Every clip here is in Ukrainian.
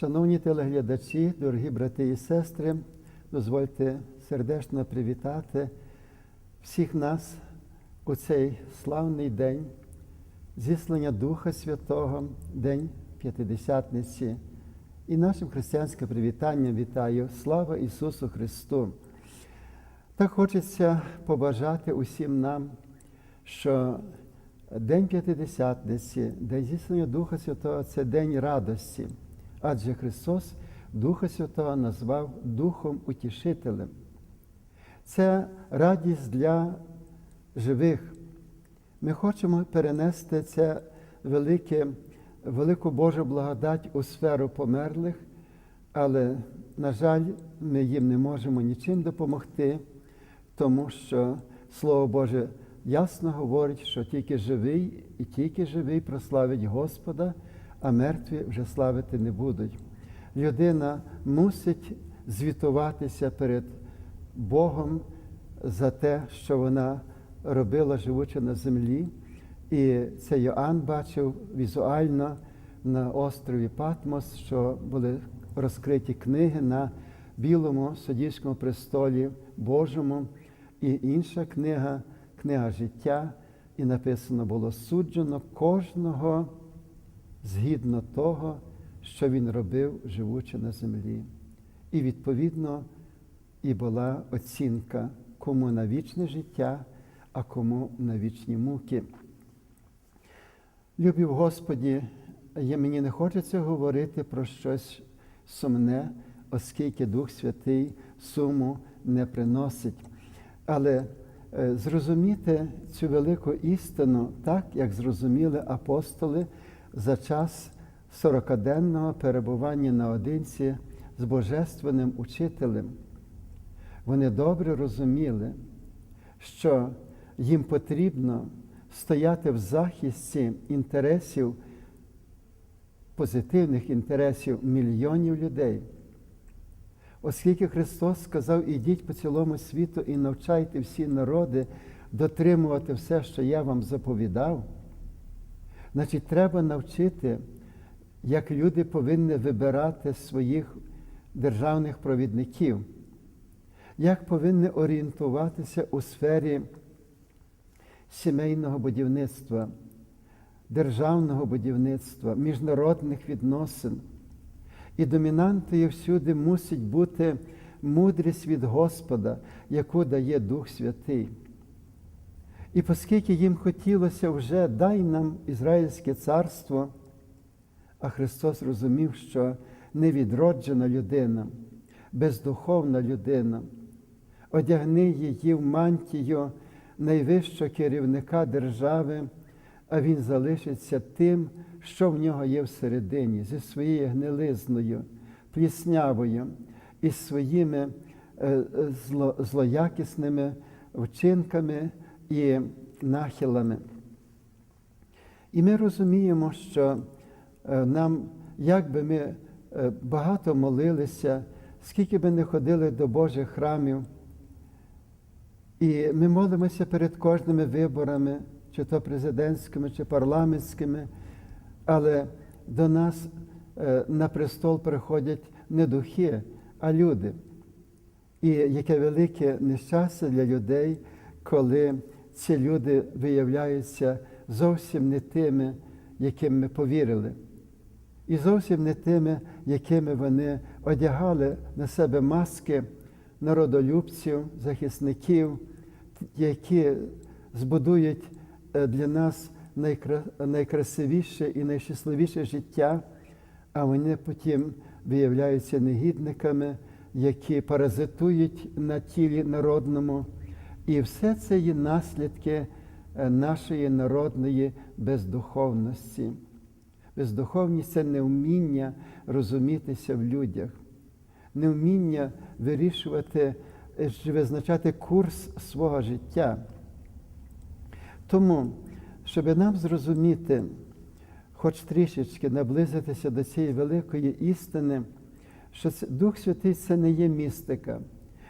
Шановні телеглядачі, дорогі брати і сестри, дозвольте сердечно привітати всіх нас у цей славний день зіслання Духа Святого, День П'ятидесятниці. І нашим християнським привітанням вітаю. Слава Ісусу Христу! Так хочеться побажати усім нам, що День П'ятидесятниці, День зіслання Духа Святого це день радості, адже Христос Духа Святого назвав Духом Утішителем. Це радість для живих. Ми хочемо перенести це велике, велику Божу благодать у сферу померлих, але, на жаль, ми їм не можемо нічим допомогти, тому що Слово Боже ясно говорить, що тільки живий і тільки живий прославить Господа, а мертві вже славити не будуть. Людина мусить звітуватися перед Богом за те, що вона робила, живучи на землі. І це Йоанн бачив візуально на острові Патмос, що були розкриті книги на білому суддівському престолі Божому, і інша книга, книга життя, і написано було суджено кожного згідно того, що він робив, живучи на землі. І відповідно і була оцінка, кому на вічне життя, а кому на вічні муки. Любі в Господі, я, мені не хочеться говорити про щось сумне, оскільки Дух Святий суму не приносить. Але е, зрозуміти цю велику істину так, як зрозуміли апостоли за час сорокаденного перебування наодинці з Божественним учителем. Вони добре розуміли, що їм потрібно стояти в захисті інтересів, позитивних інтересів мільйонів людей. Оскільки Христос сказав, ідіть по цілому світу і навчайте всі народи дотримувати все, що я вам заповідав, значить, треба навчити, як люди повинні вибирати своїх державних провідників, як повинні орієнтуватися у сфері сімейного будівництва, державного будівництва, міжнародних відносин. І домінантою всюди мусить бути мудрість від Господа, яку дає Дух Святий. І оскільки їм хотілося вже дай нам Ізраїльське царство, а Христос розумів, що невідроджена людина, бездуховна людина, одягни її в мантію найвищого керівника держави, а він залишиться тим, що в нього є всередині, зі своєю гнилизною, пліснявою і своїми зло, злоякісними вчинками і нахилами. І ми розуміємо, що нам, як би ми багато молилися, скільки би не ходили до Божих храмів, і ми молимося перед кожними виборами, чи то президентськими, чи парламентськими, але до нас на престол приходять не духи, а люди. І яке велике нещастя для людей, коли ці люди виявляються зовсім не тими, яким ми повірили, і зовсім не тими, якими вони одягали на себе маски народолюбців, захисників, які збудують для нас найкрасивіше і найщасливіше життя, а вони потім виявляються негідниками, які паразитують на тілі народному. І все це є наслідки нашої народної бездуховності. Бездуховність це невміння розумітися в людях, невміння вирішувати, чи визначати курс свого життя. Тому, щоб нам зрозуміти, хоч трішечки наблизитися до цієї великої істини, що Дух Святий це не є містика,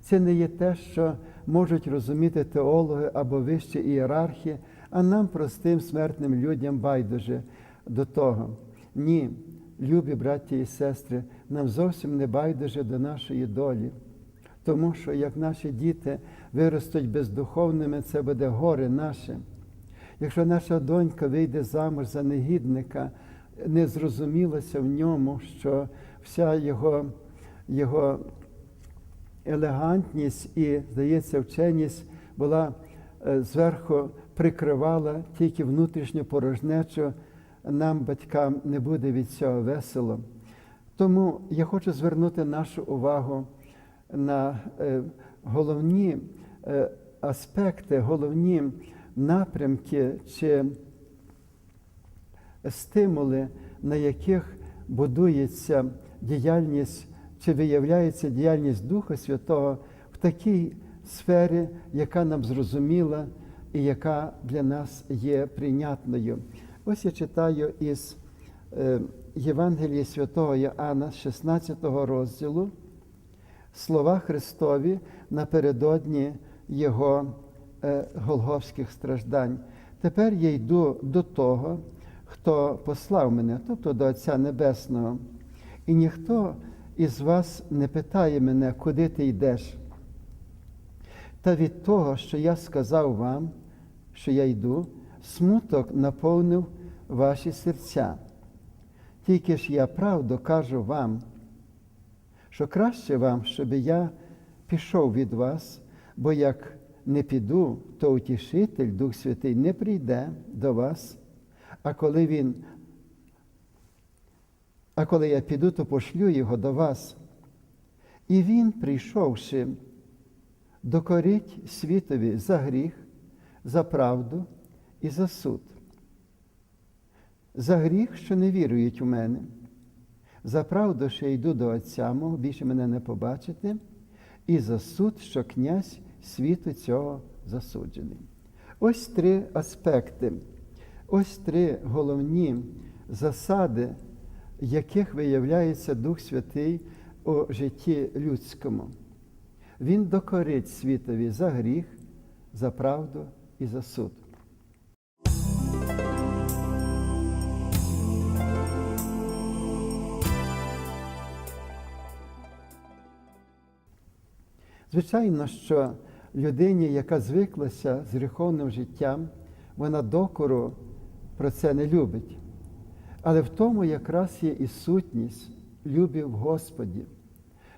це не є те, що можуть розуміти теологи або вищі ієрархи, а нам, простим смертним людям, байдуже до того. Ні, любі браті і сестри, нам зовсім не байдуже до нашої долі. Тому що як наші діти виростуть бездуховними, це буде горе наше. Якщо наша донька вийде замуж за негідника, не зрозумілося в ньому, що вся його, його елегантність і, здається, вченість була е, зверху прикривала тільки внутрішню порожнечу, нам, батькам, не буде від цього весело. Тому я хочу звернути нашу увагу на е, головні е, аспекти, головні напрямки чи стимули, на яких будується діяльність чи виявляється діяльність Духа Святого в такій сфері, яка нам зрозуміла і яка для нас є прийнятною. Ось я читаю із е, Євангелія святого Іоанна, 16 розділу, слова Христові напередодні Його е, голговських страждань. Тепер я йду до того, хто послав мене, тобто до Отця Небесного. І ніхто із вас не питає мене, куди ти йдеш. Та від того, що я сказав вам, що я йду, смуток наповнив ваші серця. Тільки ж я правду кажу вам, що краще вам, щоб я пішов від вас, бо як не піду, то утішитель, Дух Святий, не прийде до вас, а коли він, а коли я піду, то пошлю його до вас. І він, прийшовши, докорить світові за гріх, за правду і за суд. За гріх, що не вірують у мене, за правду, що йду до Отця мого, більше мене не побачите, і за суд, що князь світу цього засуджений. Ось три аспекти, ось три головні засади, яких виявляється Дух Святий у житті людському. Він докорить світові за гріх, за правду і за суд. Звичайно, що людині, яка звиклася з гріховним життям, вона докору про це не любить. Але в тому якраз є і сутність любі в Господі,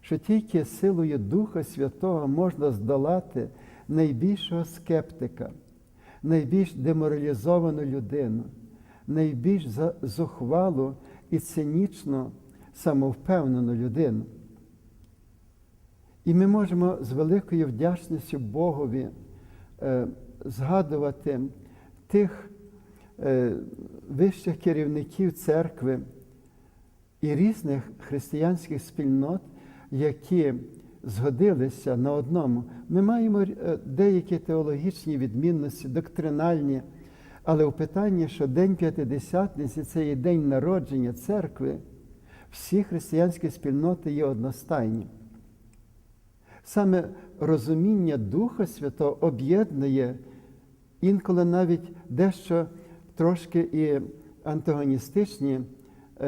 що тільки силою Духа Святого можна здолати найбільшого скептика, найбільш деморалізовану людину, найбільш зухвалу і цинічно самовпевнену людину. І ми можемо з великою вдячністю Богові е, згадувати тих вищих керівників церкви і різних християнських спільнот, які згодилися на одному. Ми маємо е, деякі теологічні відмінності, доктринальні, але у питанні, що День П'ятидесятниці це є день народження церкви, всі християнські спільноти є одностайні. Саме розуміння Духа Святого об'єднує інколи навіть дещо трошки і антагоністичні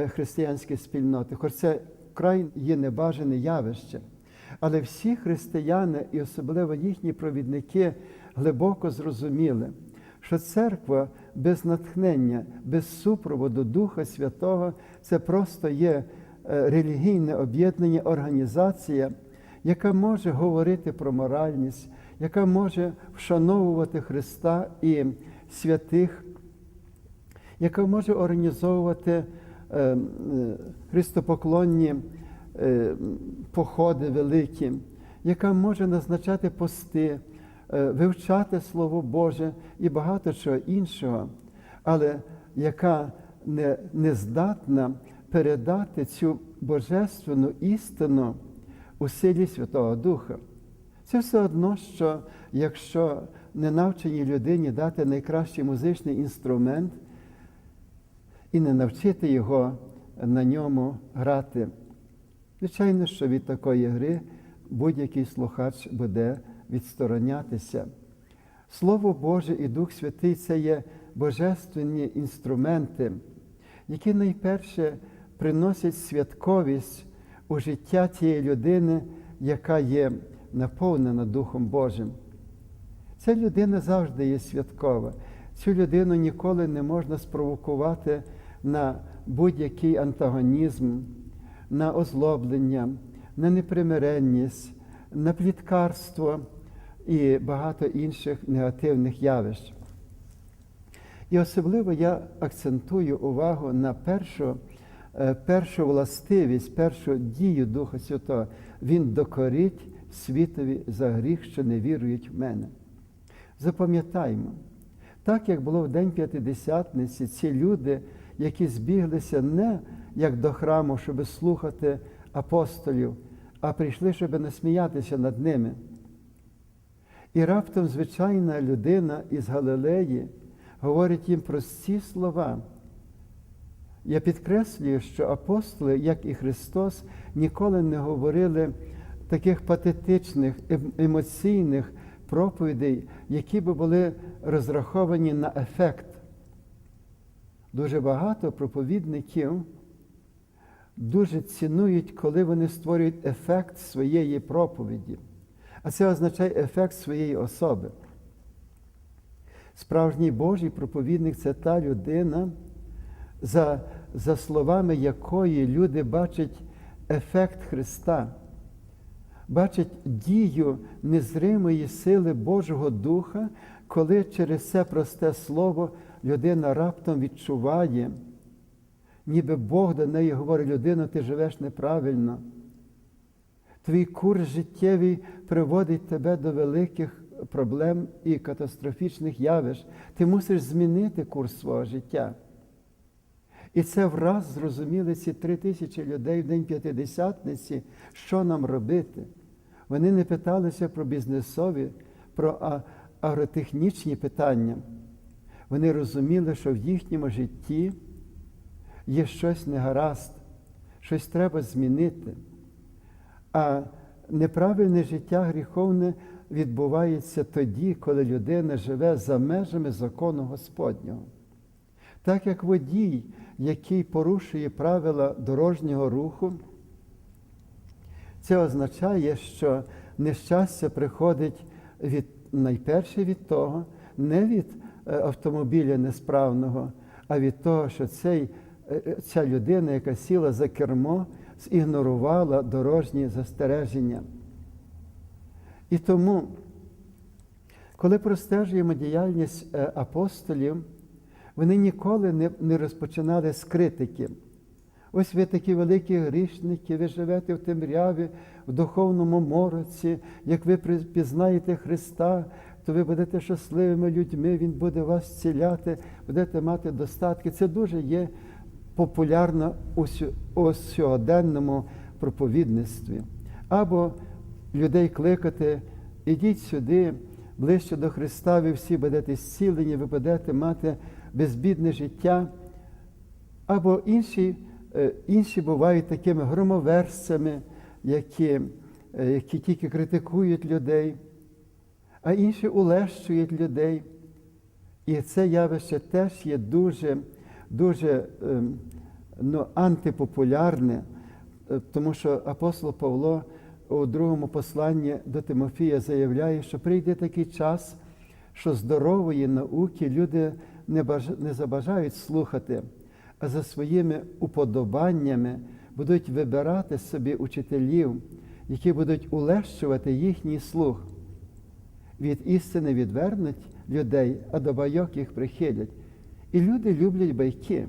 християнські спільноти, хоч це вкрай є небажане явище. Але всі християни, і особливо їхні провідники, глибоко зрозуміли, що церква без натхнення, без супроводу Духа Святого це просто є релігійне об'єднання, організація яка може говорити про моральність, яка може вшановувати Христа і святих, яка може організовувати е, христопоклонні е, походи великі, яка може назначати пости, е, вивчати Слово Боже і багато чого іншого, але яка не, не здатна передати цю божественну істину у силі Святого Духа. Це все одно, що якщо ненавченій людині дати найкращий музичний інструмент і не навчити його на ньому грати. Звичайно, що від такої гри будь-який слухач буде відсторонятися. Слово Боже і Дух Святий це є божественні інструменти, які найперше приносять святковість у життя тієї людини, яка є наповнена Духом Божим. Ця людина завжди є святкова. Цю людину ніколи не можна спровокувати на будь-який антагонізм, на озлоблення, на непримиренність, на пліткарство і багато інших негативних явищ. І особливо я акцентую увагу на першу, е, першу властивість, першу дію Духа Святого. Він докорить світові за гріх, що не вірують в мене. Запам'ятаймо, так як було в День П'ятидесятниці, ці люди, які збіглися не як до храму, щоб слухати апостолів, а прийшли, щоб насміятися над ними. І раптом звичайна людина із Галилеї говорить їм прості слова. Я підкреслюю, що апостоли, як і Христос, ніколи не говорили таких патетичних, ем- емоційних проповідей, які би були розраховані на ефект. Дуже багато проповідників дуже цінують, коли вони створюють ефект своєї проповіді. А це означає ефект своєї особи. Справжній Божий проповідник це та людина, за, за словами якої люди бачать ефект Христа, бачать дію незримої сили Божого Духа, коли через це просте слово людина раптом відчуває, ніби Бог до неї говорить, людина, ти живеш неправильно. Твій курс життєвий приводить тебе до великих проблем і катастрофічних явищ. Ти мусиш змінити курс свого життя. І це враз зрозуміли ці три тисячі людей в День П'ятидесятниці, що нам робити. Вони не питалися про бізнесові, про агротехнічні питання. Вони розуміли, що в їхньому житті є щось негаразд, щось треба змінити. А неправильне життя гріховне відбувається тоді, коли людина живе за межами закону Господнього. Так як водій, який порушує правила дорожнього руху, це означає, що нещастя приходить від, найперше від того, не від автомобіля несправного, а від того, що цей, е, ця людина, яка сіла за кермо, зігнорувала дорожні застереження. І тому, коли простежуємо діяльність е, апостолів, вони ніколи не розпочинали з критики. Ось ви такі великі грішники, ви живете в темряві, в духовному мороці. Як ви пізнаєте Христа, то ви будете щасливими людьми, Він буде вас зціляти, будете мати достатки. Це дуже є популярно у сьогоденному проповідництві. Або людей кликати, ідіть сюди, ближче до Христа, ви всі будете зцілені, ви будете мати безбідне життя. Або інші е, інші бувають такими громоверцями, які, е, які тільки критикують людей, а інші улещують людей. І це явище теж є дуже дуже ем, ну, антипопулярне, е, тому що апостол Павло у другому посланні до Тимофія заявляє, що прийде такий час, що здорової науки люди не, баж... не забажають слухати, а за своїми уподобаннями будуть вибирати собі учителів, які будуть улещувати їхній слух. Від істини відвернуть людей, а до байок їх прихилять. І люди люблять байки.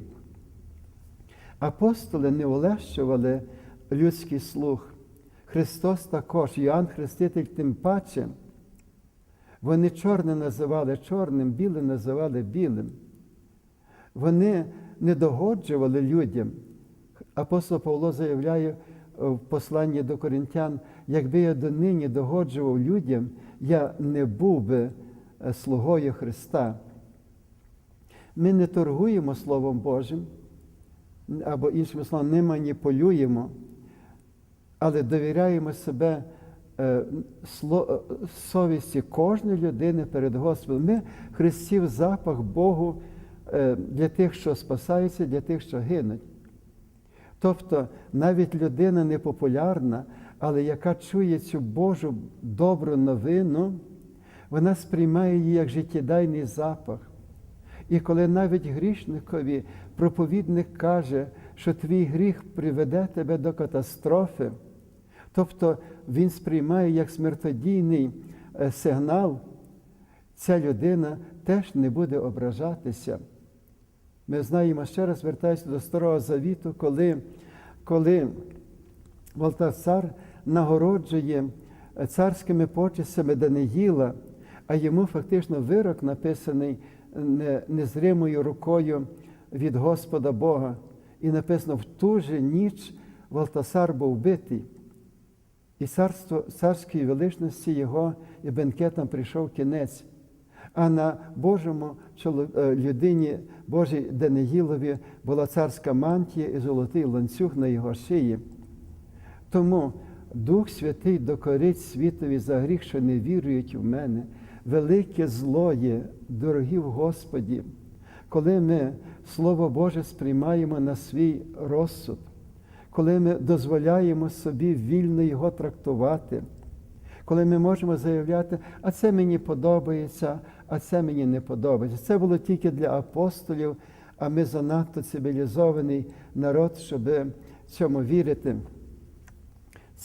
Апостоли не улещували людський слух. Христос також, Йоанн Хреститель тим паче. Вони чорне називали чорним, біле називали білим. Вони не догоджували людям. Апостол Павло заявляє в посланні до коринтян, якби я донині догоджував людям, я не був би е, слугою Христа. Ми не торгуємо Словом Божим, або, іншими словами, не маніпулюємо, але довіряємо себе е, совісті кожної людини перед Господом. Ми Христів запах Богу е, для тих, що спасаються, для тих, що гинуть. Тобто навіть людина непопулярна, але яка чує цю Божу добру новину, вона сприймає її як життєдайний запах. І коли навіть грішникові проповідник каже, що твій гріх приведе тебе до катастрофи, тобто він сприймає як смертодійний е, сигнал, ця людина теж не буде ображатися. Ми знаємо, ще раз звертаюся до Старого Завіту, коли, коли Валтасар нагороджує царськими почестями Даниїла, а йому фактично вирок написаний незримою рукою від Господа Бога. І написано, в ту же ніч Валтасар був битий. І царство, царської величності його і бенкетам прийшов кінець. А на Божому е, людині Божій Даниїлові була царська мантія і золотий ланцюг на його шиї. Тому Дух Святий докорить світові за гріх, що не вірують в мене. Велике зло є, дорогі в Господі, коли ми Слово Боже сприймаємо на свій розсуд, коли ми дозволяємо собі вільно його трактувати, коли ми можемо заявляти, а це мені подобається, а це мені не подобається. Це було тільки для апостолів, а ми занадто цивілізований народ, щоб цьому вірити.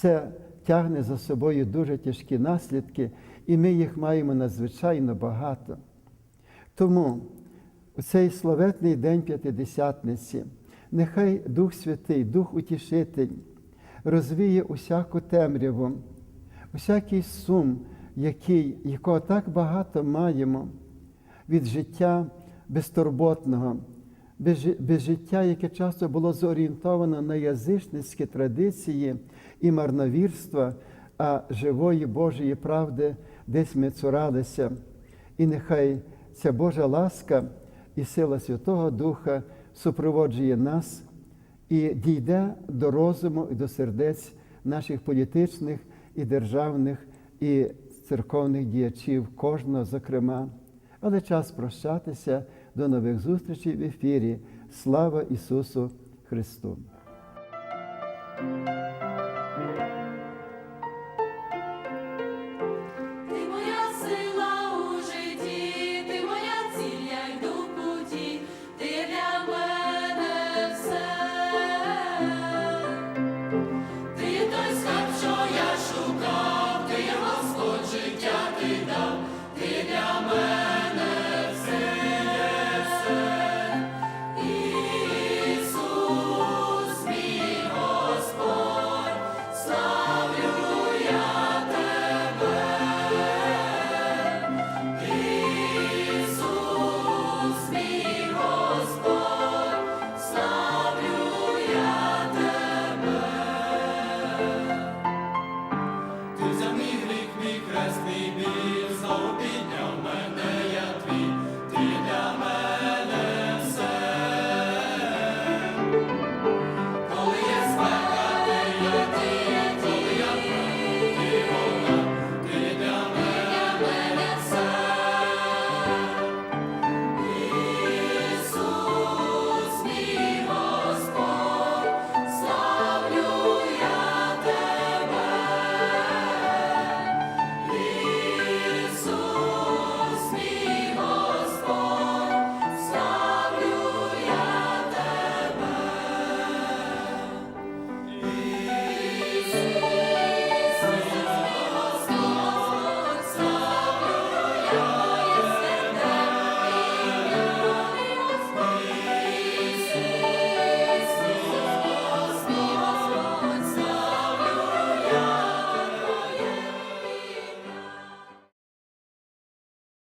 Це тягне за собою дуже тяжкі наслідки, і ми їх маємо надзвичайно багато. Тому у цей славетний день П'ятидесятниці нехай Дух Святий, Дух Утішитель розвіє усяку темряву, усякий сум, який, якого так багато маємо від життя безтурботного, без життя, яке часто було зорієнтовано на язичницькі традиції і марновірства, а живої Божої правди десь ми цуралися. І нехай ця Божа ласка і сила Святого Духа супроводжує нас і дійде до розуму і до сердець наших політичних і державних і церковних діячів, кожного зокрема. Але час прощатися. До нових зустрічей в ефірі. Слава Ісусу Христу!